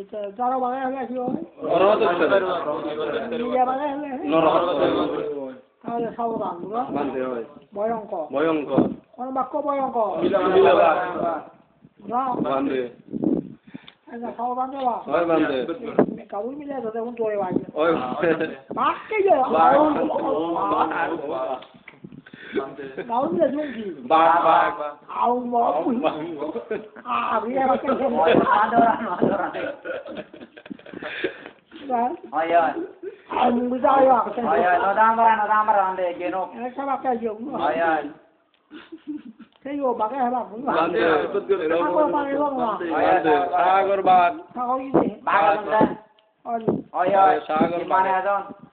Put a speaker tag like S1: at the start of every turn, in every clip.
S1: তাহলে একদম অকলি বুটো বুটো কথা
S2: বান্ধে হয়
S1: বাক কৰিব
S2: দিবে
S1: এই এইটা যারা বাগায় হলে কি হয়
S2: অরহত
S1: নিজে বাগায় 나오면
S2: 용기.
S1: 마마. 아우 뭐. 아, 그래 맞게 좀
S2: 하더라
S1: 하더라. 아야.
S3: 아,
S1: 무자야.
S3: 아야, 너 담바라 너
S1: 담바라 안 돼.
S3: 걔노.
S1: 내가 밖에 용.
S2: 아야.
S1: 그리고
S2: 밖에 해 봐.
S1: 안 돼. 그때는
S3: 이런
S2: 거.
S3: 아, 빨리
S1: 와. 안 돼.
S3: 사거반. 사거기. 막아 본다.
S2: 아니.
S1: 아야. 사거반.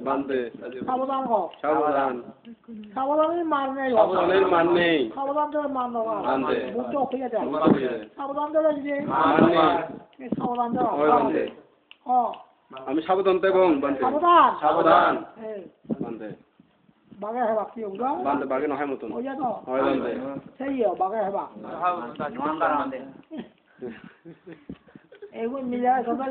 S2: বান্ধে
S1: সাবধান হও সাবধান সাবধানের নেই।
S2: সাবধানের মান নেই।
S1: সাবধান তোর মান দেওয়া
S2: মান দে।
S1: বুঝতে হয়ে সাবধান
S2: নেই
S1: সাবধান
S2: আমি সাবধান এবং বান্ধে
S1: সাবধান।
S2: সাবধান।
S1: এই।
S2: বান্ধে
S1: বাগায় হবা কি
S2: নহয় মতন।
S1: ওই তো?
S2: হয় বান্ধে
S1: সেই ও বাগায় হবা. এগুলো সবাই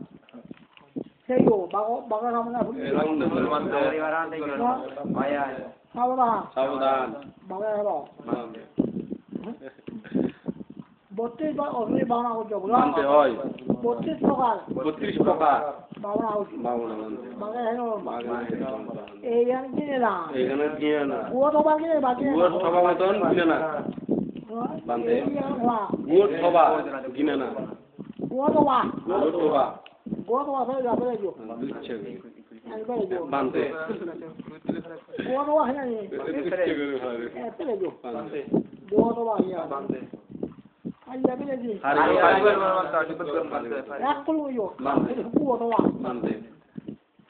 S1: হলো
S2: বান্ধে
S1: বত্রিশ অগ্নি বাংলা করছে বত্রিশ প্রকার
S2: বত্রিশ প্রকার
S1: বাংলা হচ্ছে
S2: বাবনা বান্ধে
S1: বাগা হলো
S2: বাঘে
S1: এই গান কিনে না
S2: এখানে কিনে না
S1: ও তো বাকি বাকি
S2: গুয়ার সভা মতন কিনে না বান্ধে। কিনে
S1: jo jo jo jo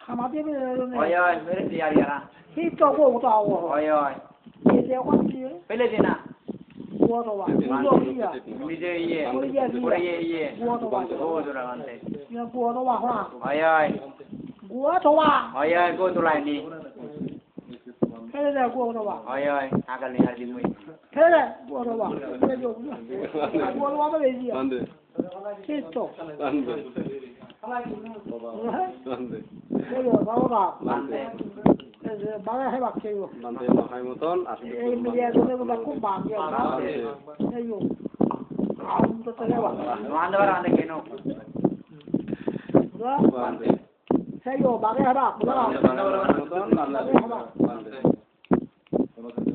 S1: খামাতে.
S3: Mere yara.
S1: কি
S3: Pele dina.
S1: ও তো বা ও ইয়া
S3: Nije iye.
S1: Ore iye, iye.
S3: Ore iye, iye.
S1: ও তো বা
S3: Oh, dura ande.
S1: ya ও তো বা হ্যাঁ
S3: Oi, oi.
S1: ও তো বা
S3: Oi, oi. Go tulai ni.
S1: ফেলে দে ও তো বা
S3: Oi, oi. Akal ni hari mui.
S1: ফেলে দে ও তো বা ফেলে jo ও তো বা বেরে জি
S2: বান্ধে
S1: কি তো
S2: বান্ধে
S1: হ্যাঁ
S2: বান্ধে
S1: এই বাবা
S3: Bante.
S1: বাবা হে বাচ্চা ইও
S2: বান্ধে নহাই মতন আসবে
S1: এই মিডিয়া ধরে বাকি এই সেই বাগে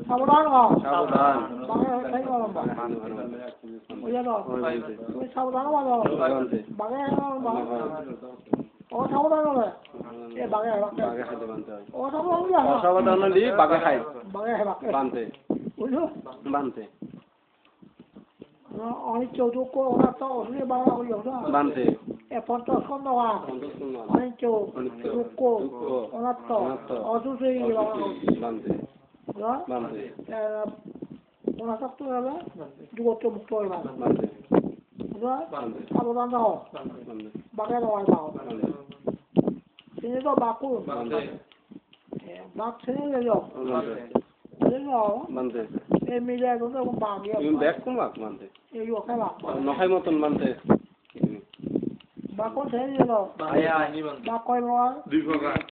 S1: সাবধান হও
S2: সাবধান।
S1: বাগে সেই ইও বুঝা তো তুমি সাবধান হও বাগে ও সাবধান হবে। এ বাগে হে বা
S2: বাঘে খাইতে বান্ধে হয়।
S1: ও সাবধান হলে
S2: অসাবধান হলি বাঘে খাই।
S1: বাগে হে বা
S2: বান্ধে
S1: বুঝলো
S2: বান্ধে
S1: অনিচ্ছ দুঃখ অনাত্ম অসুরে বাংলা করি ওটা
S2: বান্ধে
S1: এ পঞ্চাশ খন্ড বা অনিচ্ছ তো বাকু বাক যাও
S2: বান্ধে
S1: এই মিলে কিন্তু বাঘ
S2: তুমি কোন বাঘ বান্ধে
S1: এই ওকে বাঘ
S2: নহাই মতন বান্ধে
S1: বাকো দিল
S3: আয় আয়
S1: বাকয় লয়
S4: দুই প্রকার